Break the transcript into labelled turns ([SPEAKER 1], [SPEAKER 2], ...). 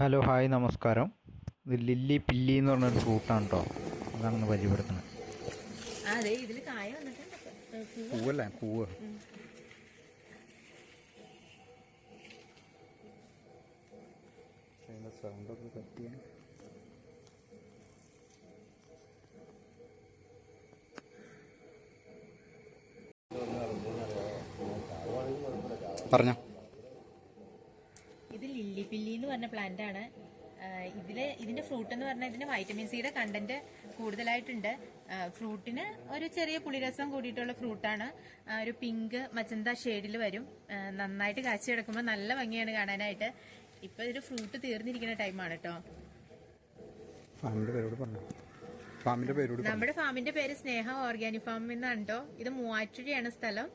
[SPEAKER 1] Hello hi നമസ്കാരം. ഇത് lily pilly എന്ന് പറഞ്ഞൊരു ഫ്രൂട്ടാണ് കേട്ടോ അതാണെന്ന് പരിചയപ്പെടുത്തുന്നത്.
[SPEAKER 2] പൂവല്ല അതെ ഇതിൽ കായ വന്നിട്ടുണ്ട്. ഏ, പൂവ്.
[SPEAKER 1] സൗണ്ടൊക്കെ പറ്റിയ പറഞ്ഞോ.
[SPEAKER 2] ഇത് ലില്ലി പില്ലി എന്ന് പറഞ്ഞ പ്ലാന്റ് ആണ്. ഇതിലെ ഇതിന്റെ ഫ്രൂട്ട് എന്ന് പറഞ്ഞാൽ ഇതിന് വൈറ്റമിൻ സിയുടെ കണ്ടന്റ് കൂടുതലായിട്ടുണ്ട്. ഫ്രൂട്ടിന് ഒരു ചെറിയ പുളിരസം കൂടിയിട്ടുള്ള ഫ്രൂട്ടാണ് ഒരു പിങ്ക് മജന്ത ഷെയ്ഡിൽ വരും. നന്നായിട്ട് കാച്ചു കിടക്കുമ്പോൾ നല്ല ഭംഗിയാണ് കാണാനായിട്ട്. ഇപ്പൊ ഇതൊരു ഫ്രൂട്ട് തീർന്നിരിക്കുന്ന ടൈമാണ് കേട്ടോ നമ്മുടെ ഫാമിന്റെ പേര് സ്നേഹ ഓർഗാനിക് ഫാം എന്നാണ് കേട്ടോ ഇത് മൂവാറ്റുഴിയാണ് സ്ഥലം.